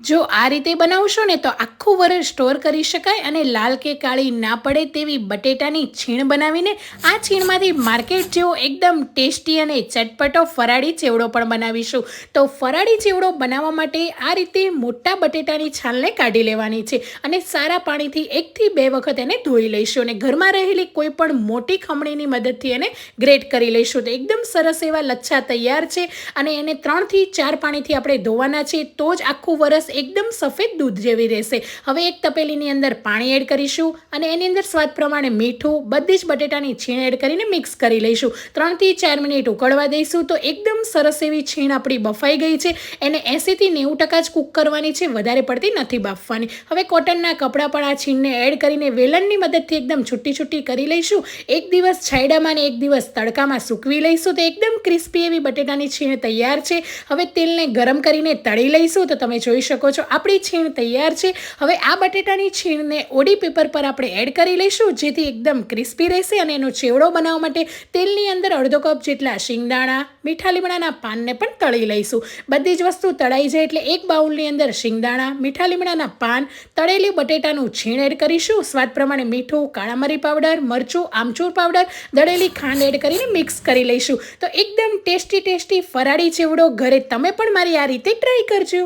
જો આ રીતે બનાવશો ને તો આખું વરસ સ્ટોર કરી શકાય અને લાલ કે કાળી ના પડે તેવી બટેટાની છીણ બનાવીને આ છીણમાંથી માર્કેટ જેવો એકદમ ટેસ્ટી અને ચટપટો ફરાળી ચેવડો પણ બનાવીશું. તો ફરાળી ચેવડો બનાવવા માટે આ રીતે મોટા બટેટાની છાલને કાઢી લેવાની છે અને સારા પાણીથી એકથી બે વખત એને ધોઈ લઈશું અને ઘરમાં રહેલી કોઈ પણ મોટી ખમણીની મદદથી એને ગ્રેટ કરી લઈશું. તો એકદમ સરસ એવા લચ્છા તૈયાર છે અને એને ત્રણથી ચાર પાણીથી આપણે ધોવાના છે તો જ આખું વરસ એકદમ સફેદ દૂધ જેવી રહેશે. હવે એક તપેલીની અંદર પાણી એડ કરીશું અને એની અંદર સ્વાદ પ્રમાણે મીઠું, બધી જ બટેટાની છીણ એડ કરીને મિક્સ કરી લઈશું. ત્રણથી ચાર મિનિટ ઉકળવા દઈશું તો એકદમ સરસ એવી છીણ આપણી બફાઈ ગઈ છે. એને એંસીથી નેવું ટકા જ કૂક કરવાની છે, વધારે પડતી નથી બાફવાની. હવે કોટનના કપડાં પણ આ છીણને એડ કરીને વેલણની મદદથી એકદમ છૂટી છૂટી કરી લઈશું. એક દિવસ છાયડામાં અને એક દિવસ તડકામાં સૂકવી લઈશું તો એકદમ ક્રિસ્પી એવી બટેટાની છીણ તૈયાર છે. હવે તેલને ગરમ કરીને તળી લઈશું તો તમે જોઈ શકો છો. આપણી છીણ તૈયાર છે. હવે આ બટેટાની છીણને ઓડી પેપર પર આપણે એડ કરી લઈશું, જેથી એકદમ ક્રિસ્પી રહેશે અને એનો ચેવડો બનાવવા માટે તેલની અંદર અડધો કપ જેટલા શિંગદાણા, મીઠા લીમડાના પાનને પણ તળી લઈશું. બધી જ વસ્તુ તળાઈ જાય એટલે એક બાઉલની અંદર શિંગદાણા, મીઠા લીમડાના પાન, તળેલી બટેટાનું છીણ એડ કરીશું. સ્વાદ પ્રમાણે મીઠું કાળા મરી પાવડર, મરચું, આમચૂર પાવડર, દળેલી ખાંડ એડ કરીને મિક્સ કરી લઈશું. તો એકદમ ટેસ્ટી ટેસ્ટી ફરાળી ચેવડો ઘરે તમે પણ મારી આ રીતે ટ્રાય કરજો.